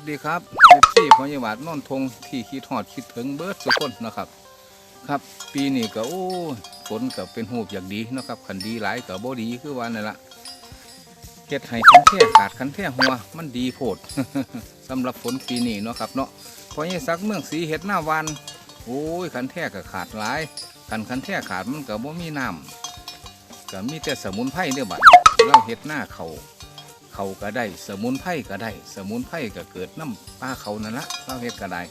วัสดีครับเอฟซีพยาบาลนนทงที่คิดหอดคิดถึงเบิร์ดสุกคนนะครับ ครับปีนี้ก็โอ้ฝนก็เป็นหูบอย่างดีนะครับขันดีหลายก็บ่ดีคือว่านั่นละเฮ็ดให้คันแท่ขาดคันแท่หัวมันดีโพดสำหรับฝนปีนี้เนาะครับเนาะพอยี่สักเมืองสีเฮ็ดหน้าวันโอ้ยคันแท่ก็ขาดหลายคันคันแท่ขาดมันก็บ่มีน้ำก็มีแต่สมุนไพรเด้อบัดเราเฮ็ดหน้าเขา เขาก็ได้ สมุนไพรก็ได้ สมุนไพรก็เกิดน้ำปลาเขานั่นละเราเฮ็ดก็ได้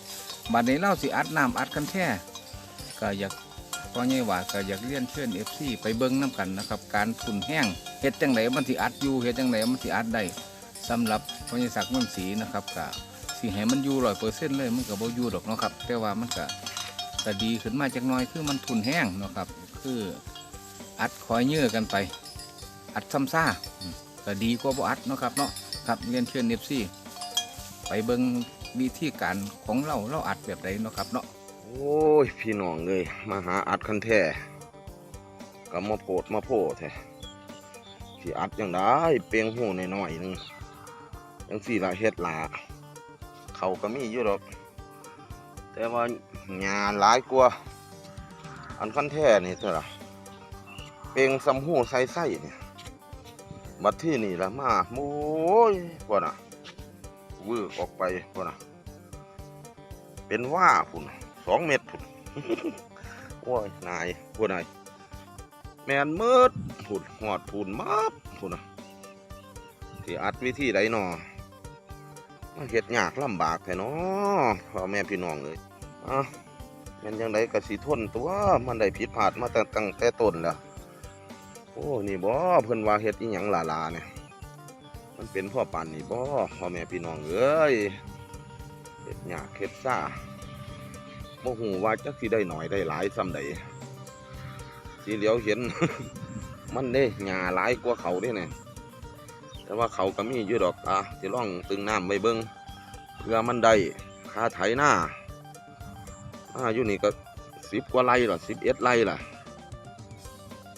บัดนี้เราสิอัดน้ำอัดกันแท้ก็อยากพอใหญ่ว่าก็อยากเรียนเชิญเอฟซีไปเบิ้งน้ำกันนะครับ การฝุ่นแห้งเฮ็ดจังไดมันสิอัดอยู่เฮ็ดจังไดมันสิอัดได้สำหรับพอใหญ่ศักดิ์มันสีนะครับก็สิให้มันอยู่ร้อยเปอร์เซ็นต์เลยมันก็บ่อยู่ดอกเนาะครับแต่ว่ามันก็ก็ดีขึ้นมาจักน่อยคือมันทุนแห้งเนาะครับ คืออัดคอยเยื่อกันไป อัดซ้ำซ่า ก็ดีกว่าบ่อัดเนาะครับเนาะครับเรียนเชิญเอฟซีไปเบิ่งวิธีการของเราเราอัดแบบใดเนาะครับเนาะโอ้ยพี่น้องเลยมาหาอัดคันแท้ก็มาโพดมาโพดแท้ที่อัดยังได้เปียงหูหน่อยๆหนึงยังสี่ละเฮ็ดละเขาก็มีอยู่ดอกแต่ว่างานหลายกว่าอันคันแท้นี่เท่าไหร่เปียงสำหูใส่ไส้เนี่ย บัดที่นี่ละมาโอ้ยพวกน่ะวือออกไปพวกน่ะ เป็นว่าพุ่นสองเม็ดพุ่นโอ้ยนายพุ่นนายแมนมืดพุ่นหอดพุ่นมับพุ่นนะที่อัดวิธีใดนอมาเฮ็ดยากลำบากแท้นอพ่อแม่พี่น้องเลยอะมันยังไดกระสิทนตัวมันได้ผิดพลาดมาตั้งตั้งแต่ต้นแล้ว โอ้ นี่บ่เพิ่นว่าเฮ็ดอีหยังลาๆเนี่ย มันเป็นพ่อปานนี่บ่พ่อแม่พี่น้องเอ้ยเฮ็ดหยากเฮ็ดซ่าบ่ฮู้ว่าจักสิได้หน่อยได้หลายซ้ำใดสิเหลียวเห็น มันเด้หญ้าหลายกว่าเขาเด้เนี่ยแต่ว่าเขาก็มีอยู่ดอกอะสิลองตึงน้ำไว้เบิ่งเพื่อมันได้ค่าไถหน้าอ่าอยู่นี่ก็สิบกว่าไร่ล่ะสิบเอ็ดไร่ล่ะ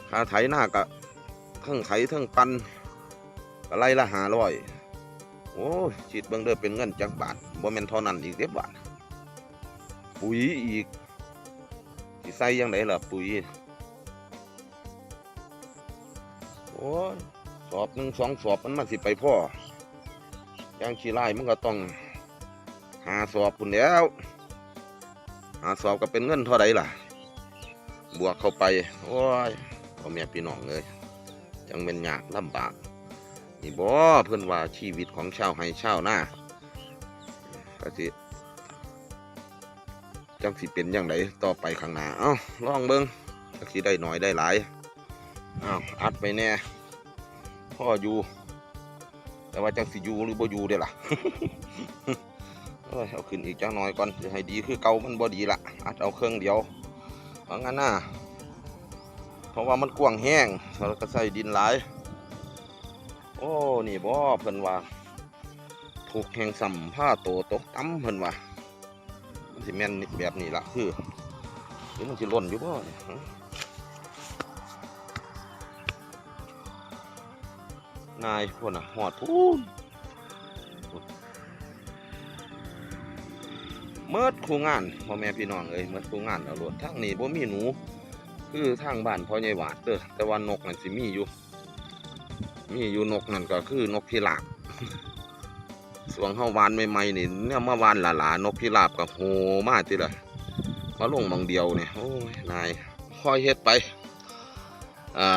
ค่าไถหน้าก็ ทั้งไถเทั้งปันก็ไร่ละหาร้อยโอ้ยฉีดเบิ่งเด้อเป็นเงินจักบาทบ่แม่นเท่านั้นอีกเด้อบาทปุ๋ยอีกสิใส่ยังไงล่ะปุ๋ยโอ้ยสอบหนึ่งสองสอบมันมาสิไปพ่อย่างขี้ไล่มันก็ต้องหาสอบพุ่นแล้วหาสอบก็เป็นเงินเท่าไรล่ะ บวกเข้าไป โอ้ยพ่อแม่พี่น้องเลย จังเป็นยากลำบาก นี่บ่เพื่อนว่าชีวิตของชาวไห้ชาวนาก็สิจังสิเป็นอย่างไรต่อไปข้างหน้า เอ้าลองเบิ่งจักสิได้หน่อยได้หลายอ้าวอัดไปแน่พ่ออยู่ แต่ว่าจังสิอยู่หรือบ่อยู่เด้ล่ะเอ้ยเอาขึ้นอีกจังหน่อยก่อนจะให้ดีคือเก่ามันบ่ดีละอัดเอาเครื่องเดียวว่างั้นน่ะ เพราะว่ามันกว้างแห้งเราก็ใส่ดินหลาย โอ้ นี่บ่เพิ่นว่าถูกแห่งสัมผ้าโตตกตั้มเพิ่นว่ามันสิแม่นแบบนี้ละคือหรือมันสิหล่นอยู่บ่เนี่ยนายพวกน่ะหอดพูนเมื่อคู่งานพ่อแม่พี่น้องเอ้ยเมื่อคู่งานเอาโลดทางนี้บ่มีหนู คือทางบ้านพ่อใหญ่หวาดเด้อแต่ว่านกนั่นสิมีอยู่ มีอยู่นกนั่นก็คือนกพิราบส่วนเฮาวานใหม่ๆนี่เนี่ยเมื่อวานหลาๆนกพิราบกับโหมาติละมาลงบางเดียวเนี่ยโอ้ยนายค่อยเฮ็ดไปอ่า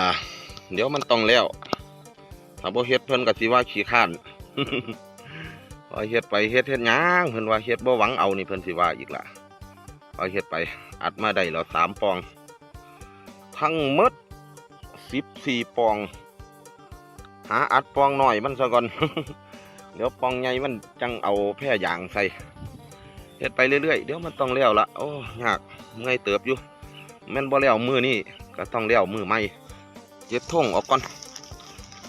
เดี๋ยวมันต้องแล้วถ้าบ่เฮ็ดเพิ่นก็สิว่าขี้ข้านค่อยเฮ็ดไปเฮ็ดเฮ็ดหยังเพิ่นว่าเฮ็ดบ่หวังเอานี่เพิ่นสิว่าอีกล่ะค่อยเฮ็ดไปอัดมาได้แล้วสามปอง ทั้งมดสิบสี่ปอง หาอัดปองหน่อยมันซะก่อน เดี๋ยวปองใหญ่มันจังเอาแพร่ยางใส่เฮ็ดไปเรื่อยๆเดี๋ยวมันต้องเลี้ยวละโอ้ยากเมื่อยเติบอยู่แม่นบ่เลี้ยวมือนี่ก็ต้องเลี้ยวมือใหม่เจ็บทงออกก่อน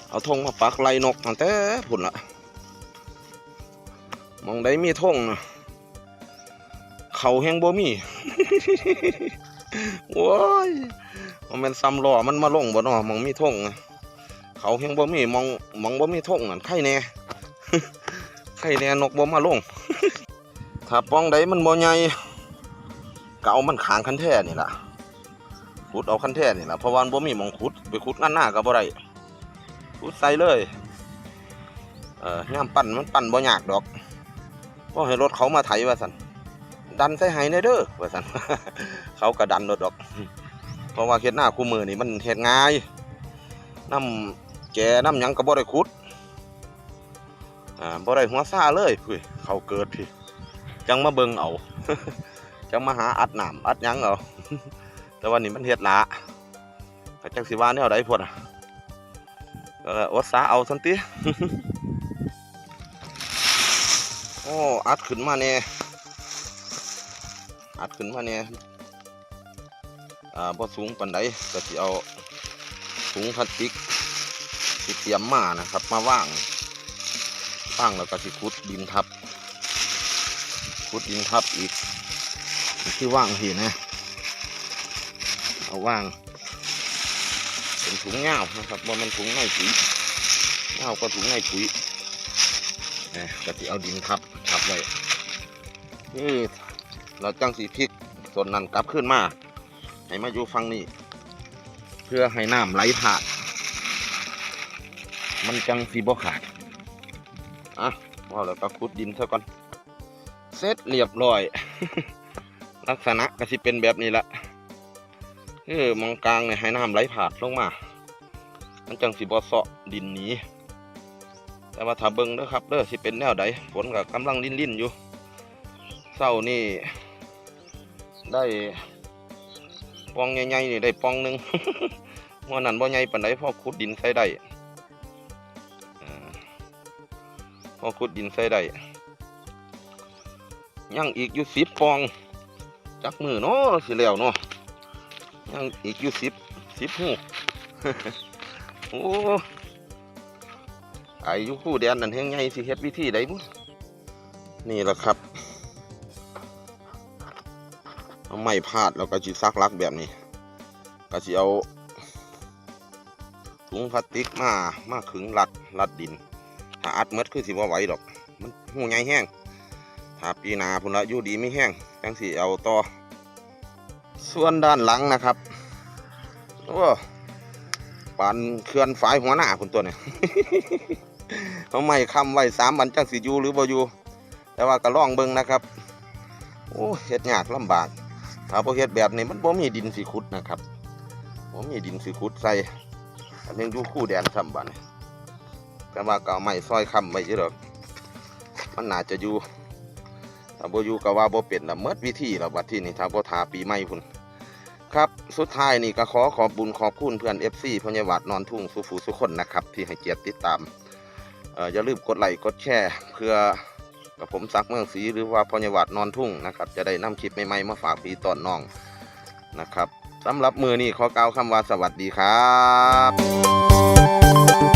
เอาทงมาปักไล่นกตั้งแต่พุ่นละมองได้มีทงนะเขาแห้งบ่มี โอ้ยมันเป็นซ้ำล้อมันมาลงบ่เนาะมองมีทงเขาเฮงบ่มีมองมองบ่มีทงนั่นไข่แน่ขข่แน่นกบ่มาลงถ้าป้องใดมันบ่ใหญ่ก็เอามันขางคันแท่นี่ล่ะขุดเอาคันแท่นี่ล่ะเพราะว่ามันบ่มีมองขุดไปขุดงานหน้าก็บ่ได้ขุดใส่เลยเอ่อย่ามปั่นมันปั่นบ่ยากดอกก็ให้รถเขามาไถว่าซั่น ดันใส่ให้แน่เด้อว่าซั่นเขาก็ดันรถดอก เพราะว่าเฮ็ดหน้าคู่มือนี่มันเฮ็ดง่ายน้ำแกน้ำหยังก็บ่ได้ขุดอ่าบ่ได้หัวซ่าเลยพุ่ยเขาเกิดพี่จังมาเบิ่งเอาจังมาหาอัดหน้ำอัดหยังเอาแต่วันนี้มันเฮ็ดละก็จังสิว่าแนวใดพุ่นอะก็อดสาเอาซั่นติโอ้อัดขึ้นมาแน่ อัดขึ้นมาแน่อ่าบ่สูงปานใดก็สิเอาถุงพลาสติกที่เตรียมมานะครับ มาว่างว่างแล้วก็สิขุดดินทับขุดดินทับอีกที่ว่างทีนะ เอาว่างเป็นถุงเงานะครับว่ามันถุงในปุ๋ยเงาก็ถุงในปุ๋ยนี่ก็จะเอาดินทับทับไว้นี่ เราจังสีพริกส่วนนั้นกลับขึ้นมา ให้มาอยู่ฟังนี่เพื่อให้น้ำไหลผ่าน มันจังสีบ่ขาด อะว่าแล้วก็ขุดดินซะก่อน เสร็จเรียบร้อย ลักษณะก็สิเป็นแบบนี้ละคือมองกลางเนี่ยให้น้ำไหลผ่านลงมา มันจังสิบ่เซาะดินหนี้แต่ว่าถ้าเบิ่งเด้อครับเด้อสิเป็นแนวใดฝนก็กำลังลิ้นลิ้นๆอยู่เศร้านี่ ได้ปองใหญ่ๆนี่ได้ปองหนึ่งมื่อนั้นบ่ใหญ่ปานใดพอขุดดินใส่ได้อ่าพอขุดดินใส่ได้ยังอีกอยู่สิบฟอง จักมือเนาะสิแล้วเนาะยังอีกอยู่สิบสิบหูโอ้ไอายุคู่แดนนั่นเฮงไงสิเฮ็ดวิธีใดบุนี่แหละครับ เอาไม้พาดแล้วก็จิซักลักแบบนี้ ก็สิเอาถุงพลาสติกมามาขึงรัดรัดดิน ถ้าอัดหมดคือสิบ่ไหวดอก มันหูใหญ่แห้งถ้าปีนาพุ่นละอยู่ดีไม่แห้งจังสีเอาต่อส่วนด้านหลังนะครับโอ้ปานเคลื่อนฝายหัวหน้าคุณตัวเนี่ยเขาไม่คำไว้สามวันจังสีอยู่หรือบ่อยู่แต่ว่าก็ล่องเบิ่งนะครับ โอ้เฮ็ดยากลำบาก ถ้าบ่เฮ็ดแบบนี้มันบ่มีดินสีขุดนะครับบ่มีดินสีขุดใส่อันนี้อยู่คู่แดนซ้ำบัดนี้แต่ว่าก็าไม้ซอยคำไว้อยู่ดอกมันน่าจะอยู่ถ้าบ่อยู่ก็ว่าบ่เป็นละเมิดวิธีแล้วบัดที่นี่ถ้าบ่ทาปีใหม่พุ่นครับสุดท้ายนี่ก็ขอขอบบุญขอบคุณเพื่อน FC พญาวัดนอนทุ่งสุฟูสุคนนะครับ ที่ให้เกียรติติดตามเอ่ออย่าลืมกดไลค์กดแชร์เพื่อ กับผมซักเมืองศรีหรือว่าพญาวัดนอนทุ่งนะครับจะได้นำคลิปใหม่ๆมาฝากพี่ตอนน้องนะครับสำหรับมือนี้ขอกล่าวคำว่าสวัสดีครับ